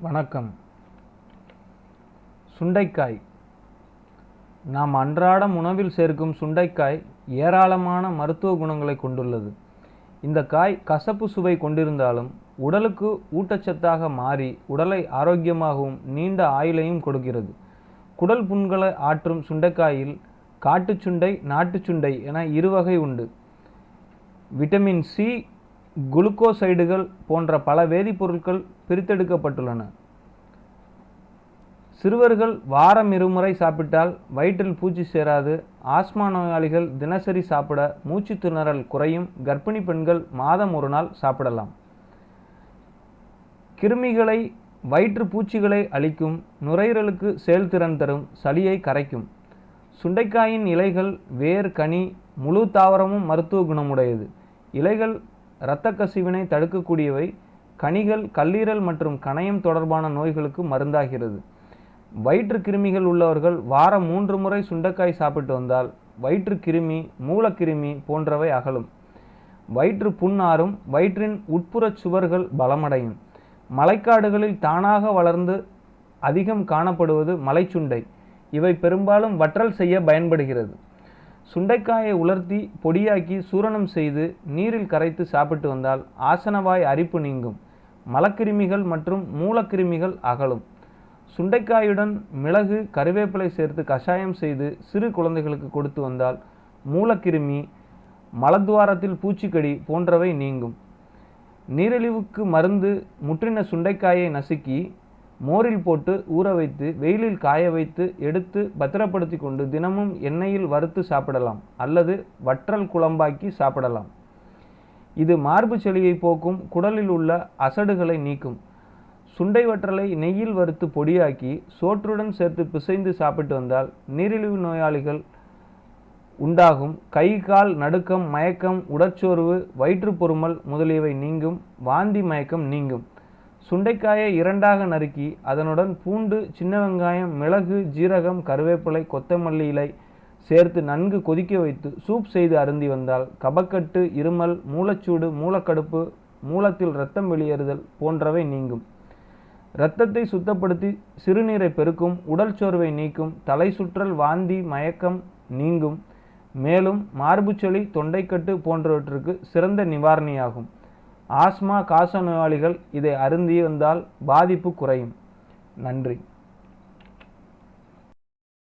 வணக்கம். சுண்டைக்காய். நாம் அன்றாடம் உணவில் சேர்க்கும் சுண்டைக்காய் ஏராளமான மருத்துவ குணங்களை கொண்டுள்ளது. இந்த காய் கசப்பு சுவை கொண்டிருந்தாலும் உடலுக்கு ஊட்டச்சத்தாக மாறி உடலை ஆரோக்கியமாகவும் நீண்ட ஆயுளையும் கொடுக்கிறது. குடல் புண்களை ஆற்றும் சுண்டைக்காயில் காட்டுச் சுண்டை நாட்டுச் சுண்டை என இரு வகை உண்டு. விட்டமின் சி குளுக்கோசைடுகள் போன்ற பல வேதிப்பொருட்கள் பிரித்தெடுக்கப்பட்டுள்ளன. சிறுவர்கள் வாரம் இருமுறை சாப்பிட்டால் வயிற்றில் பூச்சி சேராது ஆஸ்மா நோயாளிகள் தினசரி சாப்பிட மூச்சு திணறல் குறையும் கர்ப்பிணி பெண்கள் மாதம் ஒரு நாள் சாப்பிடலாம். கிருமிகளை வயிற்று பூச்சிகளை அழிக்கும் நுரையீரலுக்கு செயல்திறன் தரும் சளியை கரைக்கும். சுண்டைக்காயின் இலைகள் வேர் கனி முழு தாவரமும் மருத்துவ குணமுடையது. இலைகள் இரத்த கசிவினை தடுக்கக்கூடியவை கனிகள் கல்லீரல் மற்றும் கணையம் தொடர்பான நோய்களுக்கு மருந்தாகிறது. வயிற்று கிருமிகள் உள்ளவர்கள் வாரம் மூன்று முறை சுண்டைக்காய் சாப்பிட்டு வந்தால் வயிற்று கிருமி மூலக்கிருமி போன்றவை அகலும். வயிற்று புண்ணாறும் வயிற்றின் உட்புறச் சுவர்கள் பலமடையும். மலைக்காடுகளில் தானாக வளர்ந்து அதிகம் காணப்படுவது மலைச்சுண்டை. இவை பெரும்பாலும் வற்றல் செய்ய பயன்படுகிறது. சுண்டைக்காயை உலர்த்தி பொடியாக்கி சூரணம் செய்து நீரில் கரைத்து சாப்பிட்டு வந்தால் ஆசனவாய் அரிப்பு நீங்கும். மலக்கிருமிகள் மற்றும் மூலக்கிருமிகள் அகலும். சுண்டைக்காயுடன் மிளகு கருவேப்பிலை சேர்த்து கஷாயம் செய்து சிறு குழந்தைகளுக்கு கொடுத்து வந்தால் மூலக்கிருமி மலத்துவாரத்தில் பூச்சிக்கடி போன்றவை நீங்கும். நீரிழிவுக்கு மருந்து முற்றின சுண்டைக்காயை நசுக்கி மோரில் போட்டு ஊற வைத்து வெயிலில் காய வைத்து எடுத்து பத்திரப்படுத்தி கொண்டு தினமும் எண்ணெயில் வறுத்து சாப்பிடலாம் அல்லது வற்றல் குழம்பாக்கி சாப்பிடலாம். இது மார்பு செளியை போக்கும் குடலில் உள்ள அசடுகளை நீக்கும். சுண்டை வற்றலை நெய்யில் வறுத்து பொடியாக்கி சோற்றுடன் சேர்த்து பிசைந்து சாப்பிட்டு வந்தால் நீரிழிவு நோயாளிகள் உண்டாகும். கை கால் நடுக்கம் மயக்கம் உடற்சோர்வு வயிற்றுப்பொருமல் முதலியவை நீங்கும். வாந்தி மயக்கம் நீங்கும். சுண்டைக்காயை இரண்டாக நறுக்கி அதனுடன் பூண்டு சின்ன வெங்காயம் மிளகு ஜீரகம் கருவேப்பிலை கொத்தமல்லி இலை சேர்த்து நன்கு கொதிக்க வைத்து சூப் செய்து அருந்தி வந்தால் கபக்கட்டு இருமல் மூலச்சூடு மூலக்கடுப்பு மூலத்தில் இரத்தம் வெளியேறுதல் போன்றவை நீங்கும். இரத்தத்தை சுத்தப்படுத்தி சிறுநீரை பெருக்கும் உடல் சோர்வை நீக்கும் தலை சுற்றல் வாந்தி மயக்கம் நீங்கும். மேலும் மார்புச்சளி தொண்டைக்கட்டு போன்றவற்றுக்கு சிறந்த நிவாரணியாகும். ஆஸ்மா காச நோயாளிகள் இதை அருந்தி வந்தால் பாதிப்பு குறையும். நன்றி.